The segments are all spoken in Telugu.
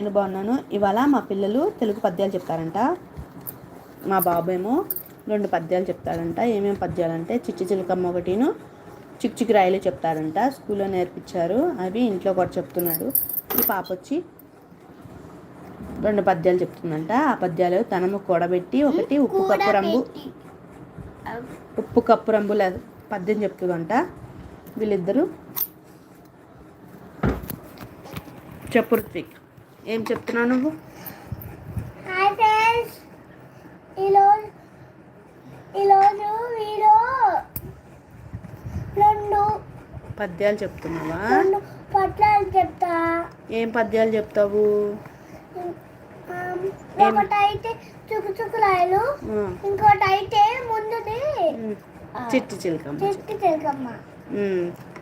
నేను బాగున్నాను. ఇవాళ మా పిల్లలు తెలుగు పద్యాలు చెప్తారంట. మా బాబు ఏమో రెండు పద్యాలు చెప్తాడంట. ఏమేమి పద్యాలు అంటే చిచ్చి చిలకమ్మ ఒకటిను చిక్ చిక్ రాయలు చెప్తాడంట స్కూల్లో నేర్పించారు. అవి ఇంట్లో కూడా చెప్తున్నాడు. ఈ పాప వచ్చి రెండు పద్యాలు చెప్తుందంట. ఆ పద్యాలు తనము కూడబెట్టి ఒకటి ఉప్పు కప్పు రంగు ఉప్పు కప్పు రంగు పద్యం చెప్తుందంట. వీళ్ళిద్దరూ చెప్పు రుత్విక్ ఏం చెప్తున్నావు నువ్వు? ఈరోజు వీడియో రెండు పద్యాలు చెప్తున్నావా? రెండు పట్లాలు చెప్తా. ఏం పద్యాలు చెప్తావు? ఒకటైతే చుకు చుకులాయలు ఆ, ఇంకోటి అయితే ముందుది చిట్టి చిలకమ్మ చిట్టి చిలకమ్మ.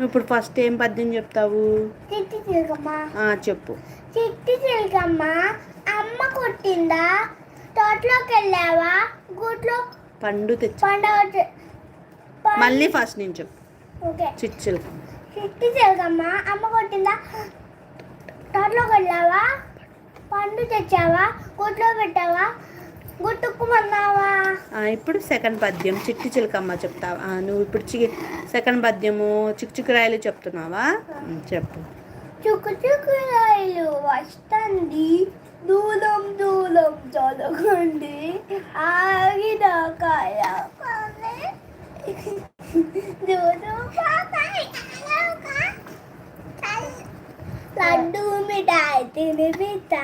ఇప్పుడు ఫస్ట్ ఏం పద్యం చెప్తావు? చిట్టి చిలకమ్మ ఆ, చెప్పు. చిట్టి చిలకమ్మ అమ్మ కొట్టిందా? తోటలోకి వెళ్ళావా? గుట్లో పండు తెచ్చి పండగ చే- పం- మళ్ళీ ఫస్ట్ నేను చెప్పు. ఓకే. చిట్టి చిలకమ్మ చిట్టి చిలకమ్మ అమ్మ కొట్టిందా? తోటలోకి వెళ్ళావా? పండు తెచ్చావా? గుట్లో పెట్టావా? ఇప్పుడు సెకండ్ పద్యం. చిట్టి చిలకమ్మ చెప్తావా? నువ్వు ఇప్పుడు చి సెకండ్ పద్యము చిక్కు చిక్కు రాయలు చెప్తున్నావా? చెప్పు. చుక్కు చుక్కు రైలు వస్తుంది. కాయ దూరం పాపాయి ఆలోక. లడ్డు మిఠాయి తినిపిస్తా.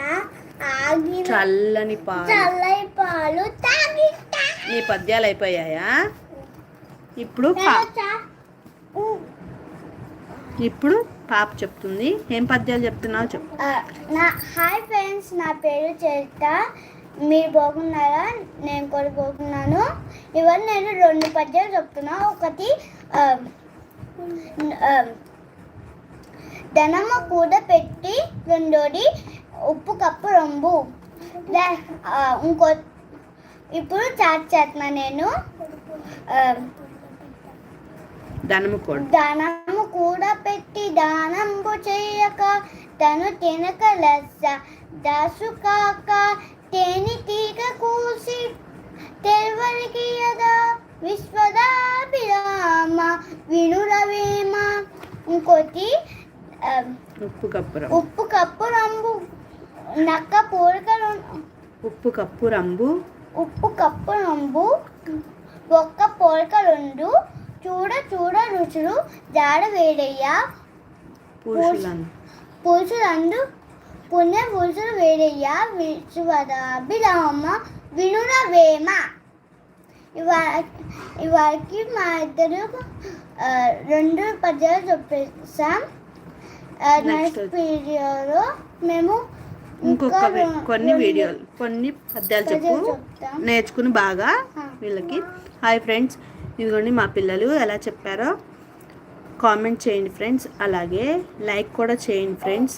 చల్లని పాలు. నీ పద్యాలు అయిపోయాయా? ఇప్పుడు. ఇప్పుడు పాప చెప్తుంది. ఏం పద్యాలు చెప్తున్నావు చెప్పు. నా హాయ్ ఫ్రెండ్స్ నా పేరు చేత మీరు బాగున్నారా? నేను కూడా బాగున్నాను. ఇవాళ నేను రెండు పద్యాలు చెప్తున్నా. ఒకటి ధనము కూడా పెట్టి రెండోది ఉప్పు కప్పు రొంబు. ఇంకో ఇప్పుడు చాట్ చేస్తున్నా నేను. ధనము కూడా. దానము కూడా పెట్టి దానంబు చేయక తను తినక లెస్స దాసు కాక తేని తీగ కూసి తెల్వరికి యదా విశ్వదాభిరామ వినురవేమ ఇంకోటి ఉప్పు కప్పురం ఉప్పు కప్పు రంబు నక్క పోలికలు ఉప్పు కప్పు రంబు. ఉప్పు కప్పు రంబు ఒక్క పోలిక రెండు చూడ చూడ రుచులు జాడ వేడయ్యా. పురుషులను. పురుషులందు పుణ్య పురుషులు వేడయ్యా. విశ్వదాభిరామ వినుర వేమ. ఇవాళ ఇవాళకి మా ఇద్దరు రెండు పద్యాలు చెప్పేసాం నెక్స్ట్ వీడియోలో మేము ఇంకొక కొన్ని వీడియోలు కొన్ని పద్యాలు చెప్పు. నేర్చుకుని బాగా. వీళ్ళకి హాయ్ ఫ్రెండ్స్ ఇదిగోండి మా పిల్లలు ఎలా చెప్పారో కామెంట్ చేయండి ఫ్రెండ్స్ అలాగే లైక్ కూడా చేయండి ఫ్రెండ్స్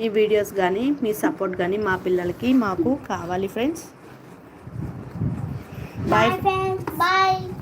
ఈ వీడియోస్ కానీ మీ సపోర్ట్ కానీ మా పిల్లలకి మాకు కావాలి ఫ్రెండ్స్ బాయ్. Bye.